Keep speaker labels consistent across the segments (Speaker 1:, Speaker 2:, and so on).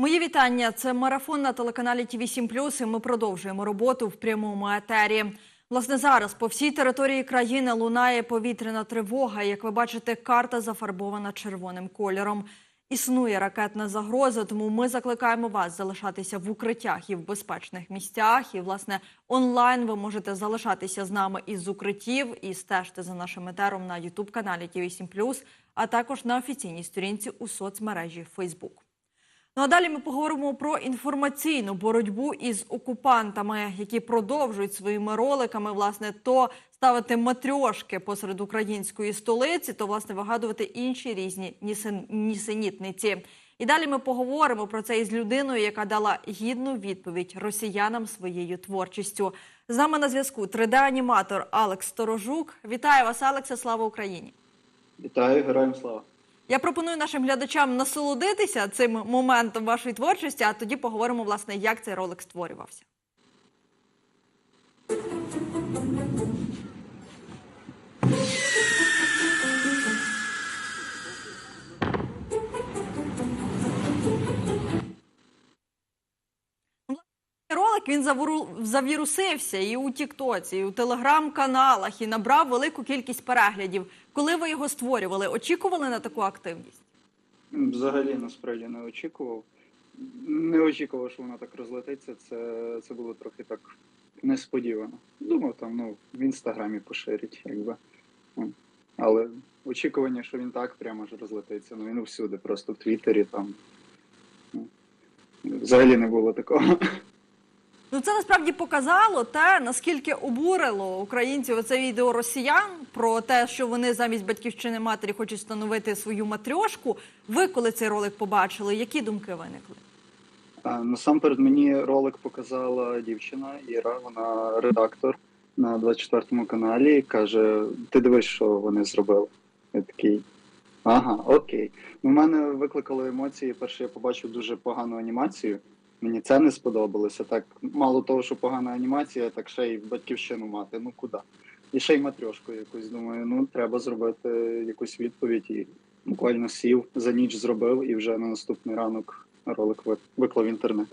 Speaker 1: Мої вітання. Це марафон на телеканалі ТВ 7 і Ми продовжуємо роботу в прямому етері. Власне, зараз по всій території країни лунає повітряна тривога. Як ви бачите, карта зафарбована червоним кольором. Існує ракетна загроза, тому ми закликаємо вас залишатися в укриттях і в безпечних місцях. І, власне, онлайн ви можете залишатися з нами із укриттів і стежити за нашим етером на Ютуб каналі ТВ 7 а також на офіційній сторінці у соцмережі Facebook. Ну а далі ми поговоримо про інформаційну боротьбу із окупантами, які продовжують своїми роликами власне то ставити матрьошки посеред української столиці, то власне вигадувати інші різні нісен- нісенітниці. І далі ми поговоримо про це із людиною, яка дала гідну відповідь росіянам своєю творчістю. З нами на зв'язку 3D-аніматор Алекс Сторожук. Вітаю вас, Алексе! Слава Україні!
Speaker 2: Вітаю, героям слава.
Speaker 1: Я пропоную нашим глядачам насолодитися цим моментом вашої творчості, а тоді поговоримо, власне, як цей ролик створювався. Ролик він завірусився і у Тіктоці, і у телеграм-каналах, і набрав велику кількість переглядів. Коли ви його створювали, очікували на таку активність?
Speaker 2: Взагалі насправді не очікував. Не очікував, що вона так розлетиться. Це, це було трохи так несподівано. Думав, там ну, в інстаграмі поширять, якби. Ну, Але очікування, що він так прямо ж розлетиться. Ну він всюди, просто в Твіттері там. Ну, взагалі не було такого.
Speaker 1: Ну це насправді показало те, наскільки обурило українців оце відео росіян про те, що вони замість батьківщини матері хочуть встановити свою матрьошку. Ви коли цей ролик побачили, які думки виникли?
Speaker 2: Насамперед мені ролик показала дівчина Іра, вона редактор на 24 каналі. і Каже: Ти дивись, що вони зробили. Я такий. Ага, окей. У мене викликало емоції. Перше, я побачив дуже погану анімацію. Мені це не сподобалося. Так мало того, що погана анімація, так ще й батьківщину мати. Ну куди? І ще й матрьошку якусь. Думаю, ну треба зробити якусь відповідь. І буквально сів за ніч зробив, і вже на наступний ранок ролик виклав в інтернет.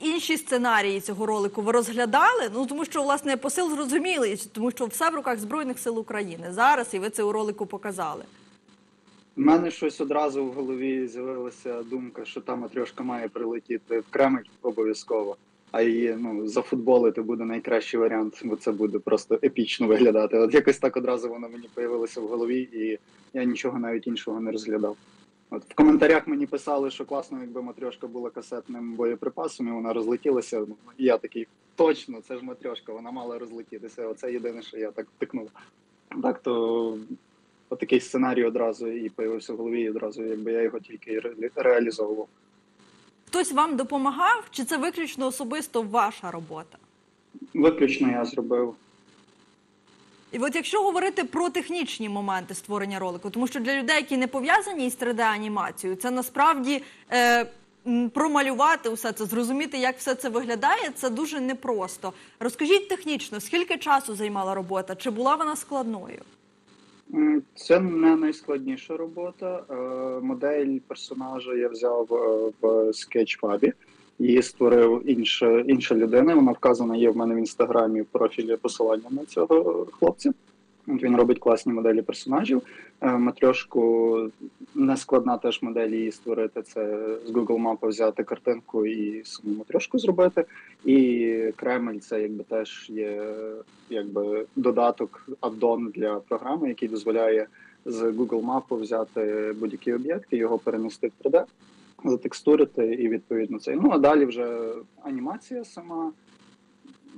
Speaker 1: Інші сценарії цього ролику ви розглядали? Ну тому що власне посил зрозумілий, тому що все в руках збройних сил України зараз, і ви це у ролику показали.
Speaker 2: У мене щось одразу в голові з'явилася думка, що та матрьошка має прилетіти в Кремль обов'язково, а її ну зафутболити буде найкращий варіант, бо це буде просто епічно виглядати. От якось так одразу воно мені появилося в голові, і я нічого навіть іншого не розглядав. От в коментарях мені писали, що класно, якби матрьошка була касетним боєприпасом, і вона розлетілася. Ну, і я такий, точно, це ж матрьошка, вона мала розлетітися. Оце єдине, що я так тикнув. Так то отакий сценарій одразу і появився в голові, і одразу, якби я його тільки ре- реалізовував.
Speaker 1: Хтось вам допомагав, чи це виключно особисто ваша робота?
Speaker 2: Виключно я зробив.
Speaker 1: І от якщо говорити про технічні моменти створення ролику, тому що для людей, які не пов'язані із 3D-анімацією, це насправді е, промалювати усе це, зрозуміти, як все це виглядає, це дуже непросто. Розкажіть технічно, скільки часу займала робота? Чи була вона складною?
Speaker 2: Це не найскладніша робота. Е, Модель персонажа я взяв е, в Sketchfab. Її створив інша, інша людина. Вона вказана є в мене в інстаграмі в профілі посилання на цього хлопця. От Він робить класні моделі персонажів. Е, Матрьошку нескладна теж модель її створити. Це з Google Map взяти картинку і саму матрьошку зробити. І Кремль це якби теж є якби додаток аддон для програми, який дозволяє з Google Map взяти будь-який об'єкт і його перенести в 3D, затекстурити і відповідно цей. Ну а далі вже анімація сама.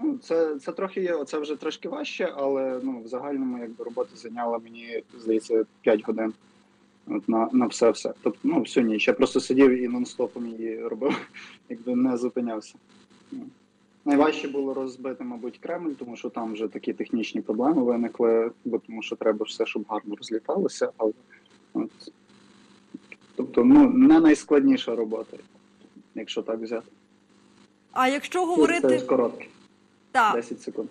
Speaker 2: Ну, це, це трохи є, це вже трошки важче, але ну, в загальному якби робота зайняла мені, здається, 5 годин. От на, на все все. Тобто, ну, всю ніч. Я просто сидів і нон-стопом її робив, якби не зупинявся. Ну. Найважче було розбити, мабуть, Кремль, тому що там вже такі технічні проблеми виникли, бо тому що треба все, щоб гарно розліталося. Але от, тобто, ну, не найскладніша робота, якщо так взяти.
Speaker 1: А якщо
Speaker 2: Це
Speaker 1: говорити
Speaker 2: коротке,
Speaker 1: так,
Speaker 2: 10 секунд.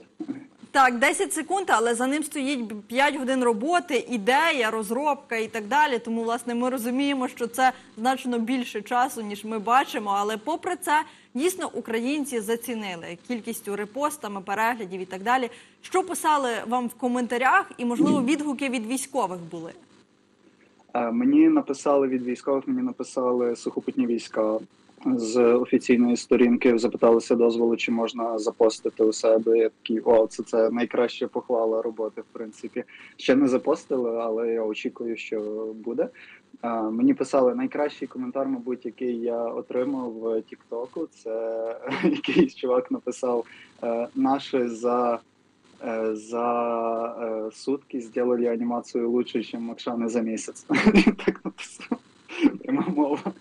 Speaker 1: Так, 10 секунд, але за ним стоїть 5 годин роботи, ідея, розробка і так далі. Тому, власне, ми розуміємо, що це значно більше часу, ніж ми бачимо. Але попри це, дійсно українці зацінили кількістю репостами, переглядів і так далі. Що писали вам в коментарях, і можливо відгуки від військових були?
Speaker 2: Е, Мені написали від військових, мені написали сухопутні війська з офіційної сторінки, запиталися дозволу, чи можна запостити у себе. Я такий, о, це, це найкраща похвала роботи, в принципі. Ще не запостили, але я очікую, що буде. Е, Мені писали найкращий коментар, мабуть, який я отримав в Тіктоку. Це якийсь чувак написав е, наше за. э, за э, сутки сделали анимацию лучше, чем Макшани за місяць. Так написав. Пряма мова.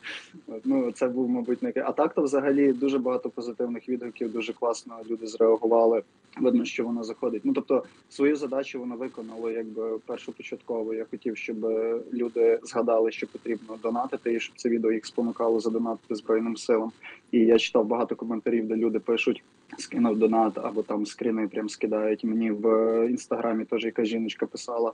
Speaker 2: Ну, це був, мабуть, не А так то взагалі дуже багато позитивних відгуків, дуже класно люди зреагували. Видно, що воно заходить. Ну тобто свою задачу воно виконало якби першопочатково. Я хотів, щоб е, люди згадали, що потрібно донатити, і щоб це відео їх спонукало задонатити Збройним силам. І я читав багато коментарів, де люди пишуть скинув донат або там скріни прям скидають. Мені в е, інстаграмі теж яка жіночка писала,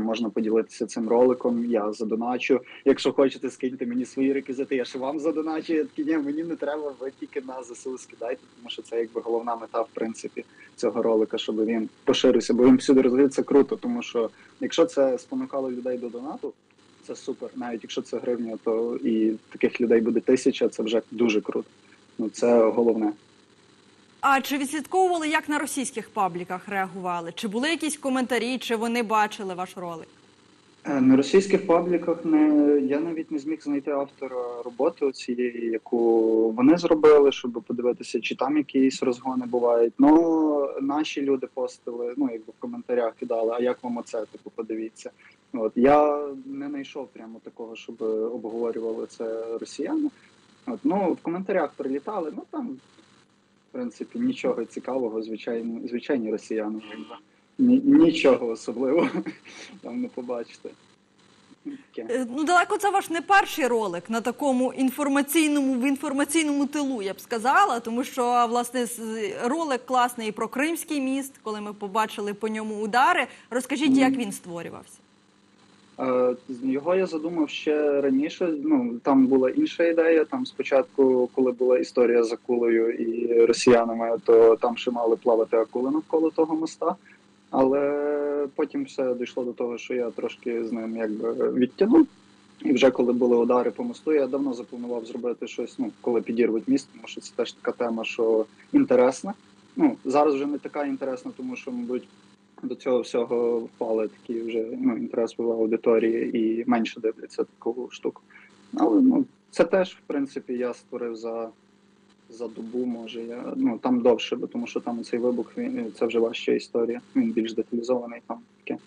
Speaker 2: можна поділитися цим роликом. Я задоначу. Якщо хочете, скиньте мені свої реквізити, я ж вам задоначу. Я такий, ні, мені не треба, ви тільки на ЗСУ скидайте, тому що це якби головна мета, в принципі, цього ролика, щоб він поширився, бо він всюди розглядає, круто, тому що якщо це спонукало людей до донату. Це супер, навіть якщо це гривня, то і таких людей буде тисяча, це вже дуже круто. Ну це головне.
Speaker 1: А чи відслідковували, як на російських пабліках реагували? Чи були якісь коментарі, чи вони бачили ваш ролик?
Speaker 2: Е, На російських пабліках не я навіть не зміг знайти автора роботи цієї, яку вони зробили, щоб подивитися, чи там якісь розгони бувають. Ну наші люди постили, ну якби в коментарях кидали, а як вам оце? Типу, подивіться. От я не знайшов прямо такого, щоб обговорювали це росіяни. От ну в коментарях прилітали, ну там в принципі нічого цікавого, звичайно, звичайні росіяни. Нічого особливого там не побачите.
Speaker 1: Е, Ну, далеко це ваш не перший ролик на такому інформаційному в інформаційному тилу, я б сказала, тому що власне ролик класний і про Кримський міст, коли ми побачили по ньому удари. Розкажіть, як він створювався?
Speaker 2: Е, Його я задумав ще раніше. Ну там була інша ідея. Там спочатку, коли була історія з акулою і росіянами, то там ще мали плавати акули навколо того моста. Але потім все дійшло до того, що я трошки з ним якби відтягнув. І вже коли були удари по мосту, я давно запланував зробити щось, ну коли підірвуть міст, тому що це теж така тема, що інтересна. Ну зараз вже не така інтересна, тому що, мабуть, до цього всього впали такі вже ну, інтерес в аудиторії і менше дивляться таку штуку. Але ну, це теж, в принципі, я створив за, за добу, може. Я, ну, там довше, бо тому що там цей вибух, він, це вже важча історія. Він більш деталізований там таке.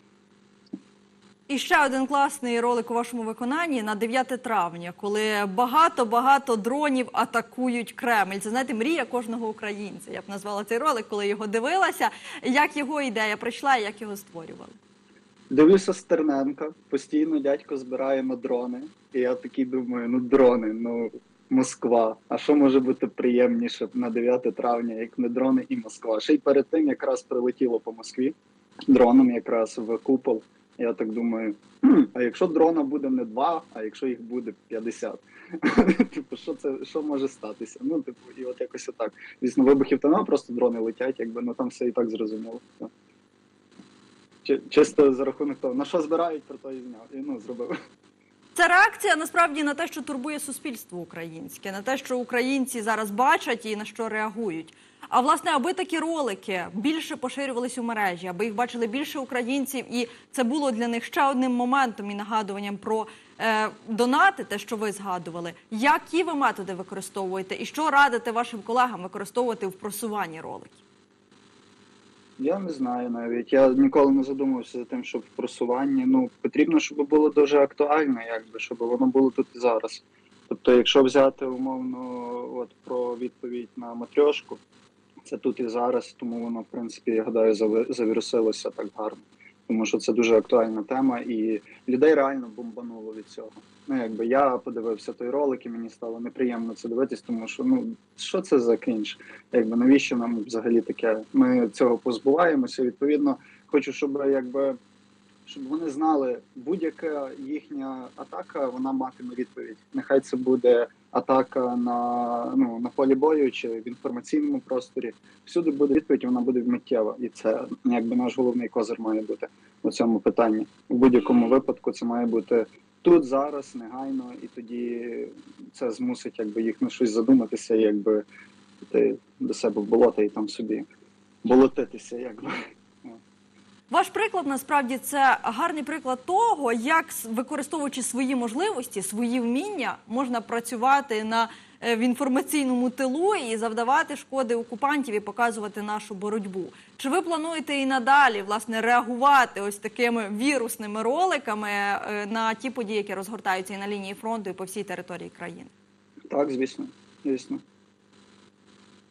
Speaker 1: І ще один класний ролик у вашому виконанні на 9 травня, коли багато-багато дронів атакують Кремль. Це знаєте, мрія кожного українця. Я б назвала цей ролик, коли його дивилася. Як його ідея прийшла і як його створювали?
Speaker 2: Дивлюся Стерненка, постійно дядько збирає на дрони. І я такий думаю, ну дрони, ну Москва. А що може бути приємніше на 9 травня, як не дрони і Москва? Ще й перед тим якраз прилетіло по Москві дроном якраз в купол. Я так думаю, а якщо дрона буде не два, а якщо їх буде 50? Типу, що це що може статися? Ну, типу, і от якось отак. Звісно, вибухів то нема, просто дрони летять, якби ну там все і так зрозуміло. Чи- Чисто за рахунок того, на що збирають, про то і зняв. І ну зробив.
Speaker 1: Це реакція насправді на те, що турбує суспільство українське, на те, що українці зараз бачать і на що реагують. А власне, аби такі ролики більше поширювались у мережі, аби їх бачили більше українців, і це було для них ще одним моментом і нагадуванням про е, донати, те, що ви згадували. Які ви методи використовуєте, і що радите вашим колегам використовувати в просуванні роликів?
Speaker 2: Я не знаю навіть. Я ніколи не задумувався за тим, щоб в просуванні. Ну потрібно, щоб було дуже актуально, якби щоб воно було тут і зараз. Тобто, якщо взяти умовно, от про відповідь на матрьошку, це тут і зараз, тому воно, в принципі, я гадаю, завирусилося так гарно. Тому що це дуже актуальна тема, і людей реально бомбануло від цього. Ну якби я подивився той ролик, і мені стало неприємно це дивитись, тому що ну що це за кінч? Якби навіщо нам взагалі таке? Ми цього позбуваємося. Відповідно, хочу, щоб якби щоб вони знали, будь-яка їхня атака вона матиме відповідь. Нехай це буде атака на ну на полі бою чи в інформаційному просторі. Всюди буде відповідь, вона буде миттєва, і це якби наш головний козир має бути у цьому питанні. У будь-якому випадку це має бути тут, зараз, негайно, і тоді це змусить якби їх на щось задуматися, якби піти до себе в болото і там собі болотитися, якби.
Speaker 1: Ваш приклад насправді це гарний приклад того, як використовуючи свої можливості, свої вміння, можна працювати на е, в інформаційному тилу і завдавати шкоди окупантів і показувати нашу боротьбу. Чи ви плануєте і надалі власне реагувати ось такими вірусними роликами е, на ті події, які розгортаються і на лінії фронту, і по всій території країни?
Speaker 2: Так, звісно, звісно.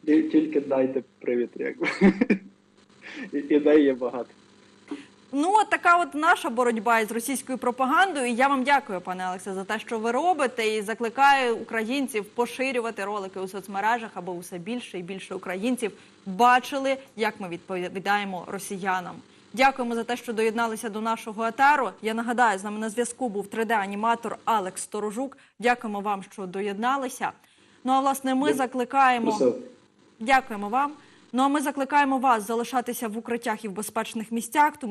Speaker 2: Тільки дайте привід, якби. Ідей є багато.
Speaker 1: Ну, от така от наша боротьба із російською пропагандою. І я вам дякую, пане Олексе, за те, що ви робите, і закликаю українців поширювати ролики у соцмережах, аби усе більше і більше українців бачили, як ми відповідаємо росіянам. Дякуємо за те, що доєдналися до нашого етеру. Я нагадаю, з нами на зв'язку був 3D-аніматор Алекс Сторожук. Дякуємо вам, що доєдналися. Ну а власне, ми закликаємо. Дякуємо вам. Ну а ми закликаємо вас залишатися в укриттях і в безпечних місцях, тому